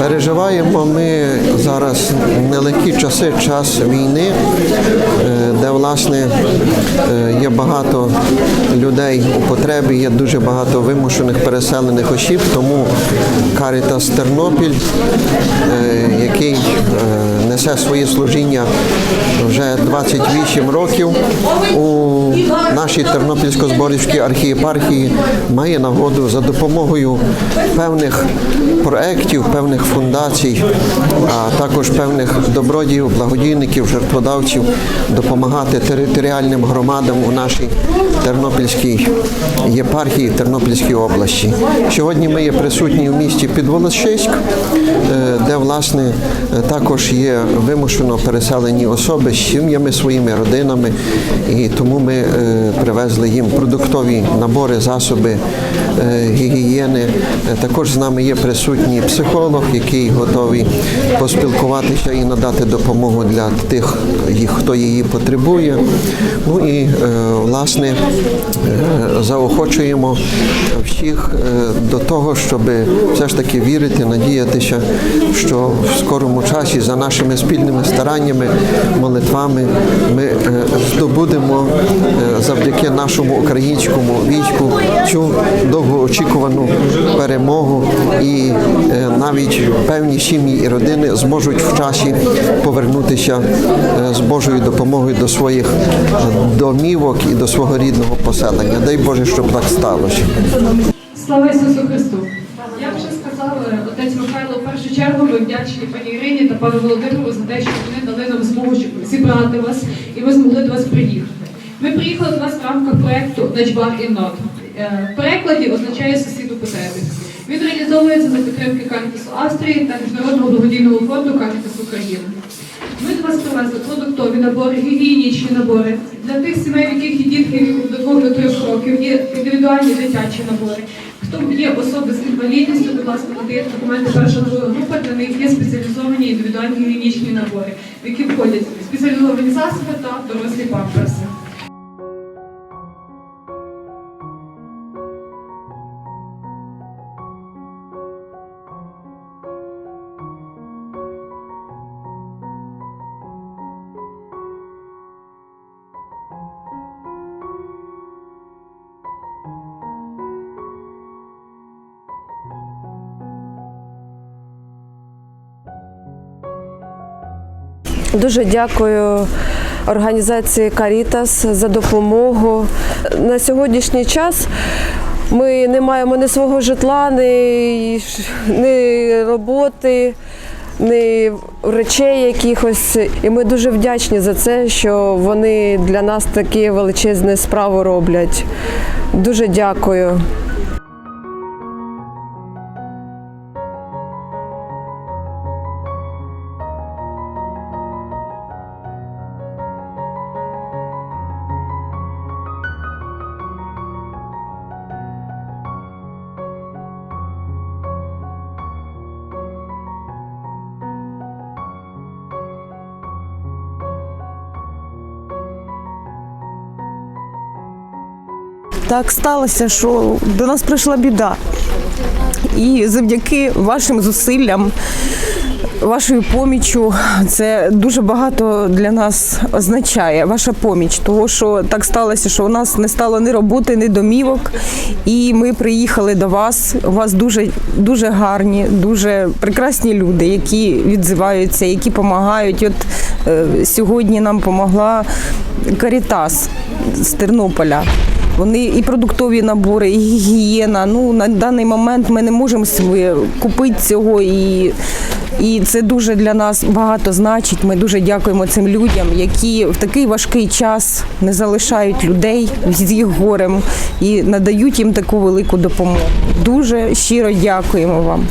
Переживаємо ми зараз нелегкі часи, час війни, е, де власне е, є багато людей у потребі, є дуже багато вимушених переселених осіб. Тому Карітас Тернопіль, е, який несе своє служіння вже 28 років у нашій Тернопільсько-Зборівській архієпархії, має нагоду за допомогою певних проєктів, певних фундацій, а також певних добродіїв, благодійників, жертводавців допомагати територіальним громадам у нашій Тернопільській єпархії, Тернопільській області. Сьогодні ми є присутні в місті Підволочиськ, е, де власне також є вимушено переселені особи з сім'ями своїми родинами, і тому ми е, привезли їм продуктові набори, засоби е, гігієни. Е, Також з нами є присутній психолог, який готовий поспілкуватися і надати допомогу для тих, хто її потребує. Ну і власне заохочуємо всіх до того, щоб все ж таки вірити, надіятися, що в скорому часі за нашими спільними стараннями, молитвами ми е, здобудемо е, завдяки нашому українському війську цю довгоочікувану перемогу, і е, навіть певні сім'ї і родини зможуть в часі повернутися з Божою допомогою до своїх домівок і до свого рідного поселення. Дай Боже, щоб так сталося. Слава Ісусу Христу! Е, отець Михайло, в першу чергу ми вдячні пані Ірині та пану Володимиру за те, що вони дали нам змогу щоб зібрати вас і ми змогли до вас приїхати. Ми приїхали до вас в рамках проєкту Начбар і Нот. Е, В перекладі означає сусіду потреби. Він реалізовується за підтримки Карітасу Австрії та Міжнародного благодійного фонду Карітас України. Ми до вас привезли продуктові набори, гігієнічні набори для тих сімей, в яких є дітки до 2 до 3 років, є індивідуальні дитячі набори. Хто є особи з інвалідністю, будь ласка, надаєте документи першої друга група, для них є спеціалізовані індивідуальні гігієнічні набори, в які входять спеціалізовані засоби та дорослі памперси. Дуже дякую організації Карітас за допомогу. На сьогоднішній час ми не маємо ні свого житла, ні, ні роботи, ні речей якихось. І ми дуже вдячні за це, що вони для нас такі величезні справи роблять. Дуже дякую. Так сталося, що до нас прийшла біда. І завдяки вашим зусиллям, вашою поміччю, це дуже багато для нас означає. Ваша поміч. Того, що так сталося, що у нас не стало ні роботи, ні домівок. І ми приїхали до вас. У вас дуже, дуже гарні, дуже прекрасні люди, які відзиваються, які допомагають. От е, сьогодні нам допомогла Карітас з Тернополя. Вони і продуктові набори, і гігієна. Ну на даний момент ми не можемо купити цього і. І це дуже для нас багато значить. Ми дуже дякуємо цим людям, які в такий важкий час не залишають людей з їх горем і надають їм таку велику допомогу. Дуже щиро дякуємо вам.